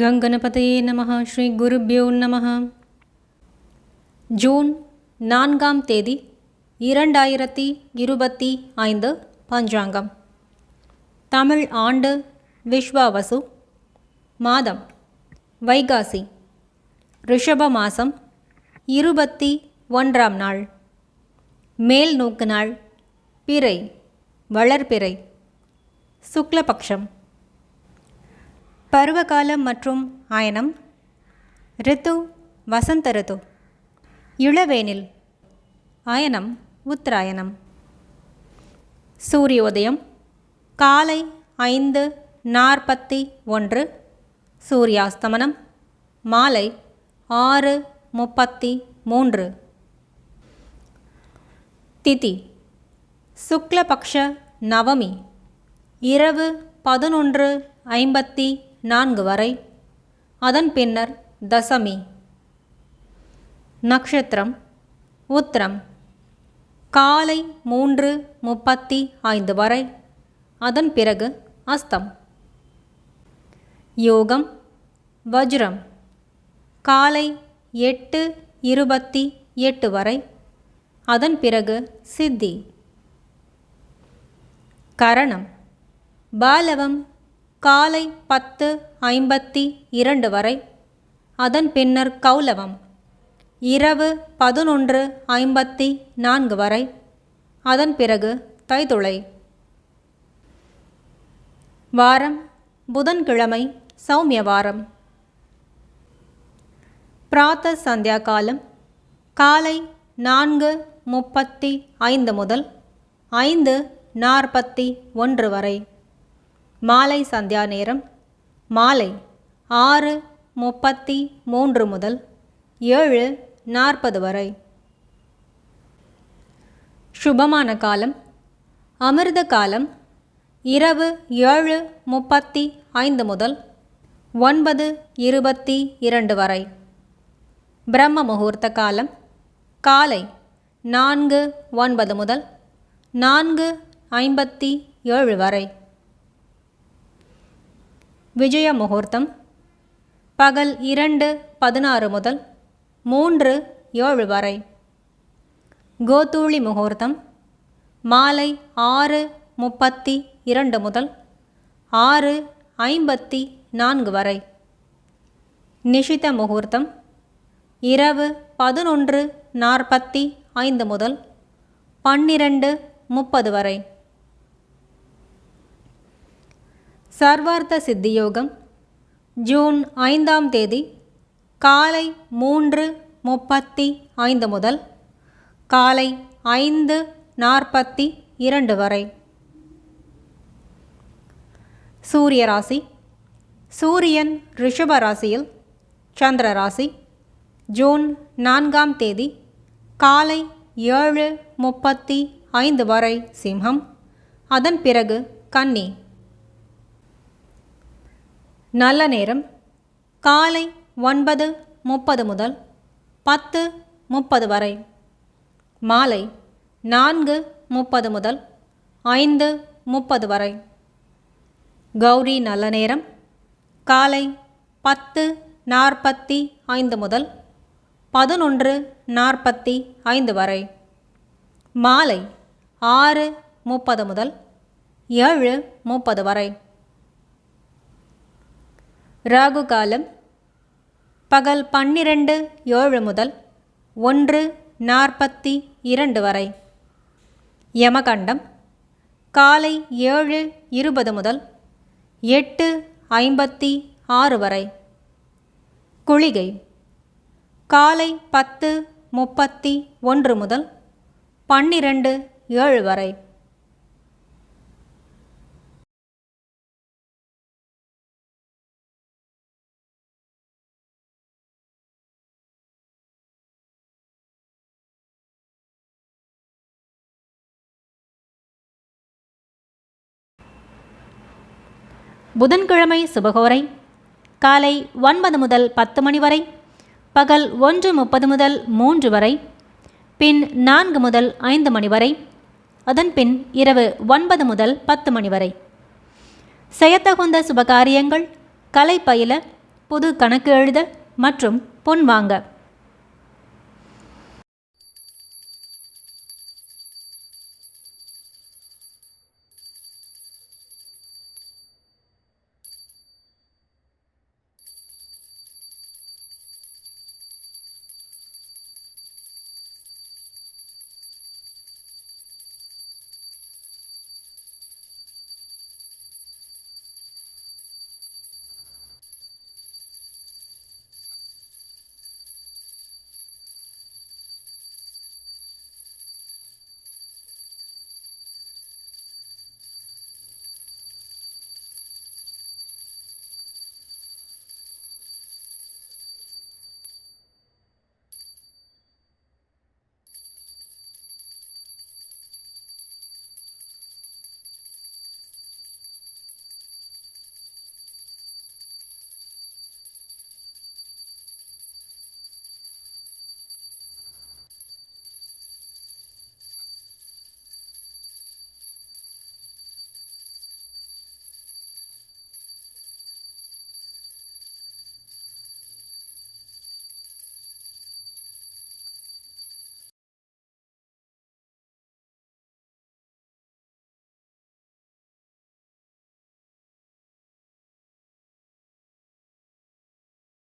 கங்கணபதையே நம ஸ்ரீ குருபியோ நம ஜூன் நான்காம் தேதி இரண்டாயிரத்தி இருபத்தி ஐந்து பஞ்சாங்கம். தமிழ் ஆண்டு விஸ்வாவசு மாதம் வைகாசி ரிஷப மாதம் இருபத்தி ஒன்றாம் நாள். மேல் நோக்கு நாள் பிறை வளர்பிறை சுக்லபக்ஷம். பருவகாலம் மற்றும் அயனம் ரித்து வசந்த ரித்து. இளவேனில் அயனம் உத்தராயணம். சூரியோதயம் காலை ஐந்து நாற்பத்தி ஒன்று. சூரியாஸ்தமனம் மாலை ஆறு முப்பத்தி மூன்று. திதி சுக்லபக்ஷ நவமி. இரவு பதினொன்று ஐம்பத்தி நான்கு வரை. அதன் பின்னர் தசமி. நட்சத்திரம் உத்திரம். காலை மூன்று முப்பத்தி ஐந்து வரை. அதன் பிறகு அஸ்தம். யோகம். வஜ்ரம். காலை எட்டு இருபத்தி எட்டு வரை. அதன் பிறகு சித்தி. கரணம். பாலவம் காலை பத்து ஐம்பத்தி இரண்டு வரை. அதன் பின்னர் கௌலவம். இரவு பதினொன்று ஐம்பத்தி நான்கு வரை. அதன் பிறகு தைதுளை. வாரம் புதன்கிழமை சௌமிய வாரம் பிராத்த சந்தியா காலம் காலை நான்கு முப்பத்தி ஐந்து முதல் ஐந்து நாற்பத்தி ஒன்று வரை. மாலை சந்தியா நேரம். மாலை ஆறு முப்பத்தி மூன்று முதல் ஏழு நாற்பது வரை. சுபமான காலம். அமிர்த காலம் இரவு ஏழு முப்பத்தி ஐந்து முதல் ஒன்பது இருபத்தி இரண்டு வரை. பிரம்ம முகூர்த்த காலம் காலை நான்கு ஒன்பது முதல் நான்கு ஐம்பத்தி ஏழு வரை. விஜய முகூர்த்தம். பகல் இரண்டு பதினாறு முதல் மூன்று ஏழு வரை. கோதூளி முகூர்த்தம். மாலை ஆறு முப்பத்தி இரண்டு முதல் ஆறு ஐம்பத்தி நான்கு வரை. நிஷித முகூர்த்தம். இரவு பதினொன்று நாற்பத்தி ஐந்து முதல் பன்னிரண்டு முப்பது வரை. சர்வார்த்த சித்தியோகம் ஜூன் ஐந்தாம் தேதி காலை மூன்று முப்பத்தி ஐந்து முதல் காலை ஐந்து நாற்பத்தி இரண்டு வரை. சூரிய ராசி சூரியன் ரிஷப ராசியில் சந்திர ராசி ஜூன் நான்காம் தேதி காலை ஏழு முப்பத்தி ஐந்து வரை சிம்ஹம் அதன் பிறகு கன்னி. நல்ல நேரம். காலை ஒன்பது முப்பது முதல் பத்து முப்பது வரை. மாலை நான்கு முப்பது முதல் ஐந்து முப்பது வரை. கௌரி நல்ல நேரம். காலை பத்து நாற்பத்தி ஐந்து முதல் பதினொன்று நாற்பத்தி ஐந்து வரை. மாலை ஆறு முப்பது முதல் ஏழு முப்பது வரை. ராகு காலம் பகல் பன்னிரண்டு ஏழு முதல் ஒன்று நாற்பத்தி இரண்டு வரை. யமகண்டம் காலை ஏழு இருபது முதல் எட்டு ஐம்பத்தி ஆறு வரை. குளிகை காலை பத்து முப்பத்தி ஒன்று முதல் பன்னிரண்டு ஏழு வரை. புதன்கிழமை சுபகோரை. காலை ஒன்பது முதல் பத்து மணி வரை. பகல் ஒன்று முப்பது முதல் மூன்று வரை. பின் நான்கு முதல் ஐந்து மணி வரை. அதன் பின் இரவு ஒன்பது முதல் பத்து மணி வரை. செய்யத்தகுந்த சுபகாரியங்கள் கலை பயில புது கணக்கு எழுத மற்றும் பொன் வாங்க.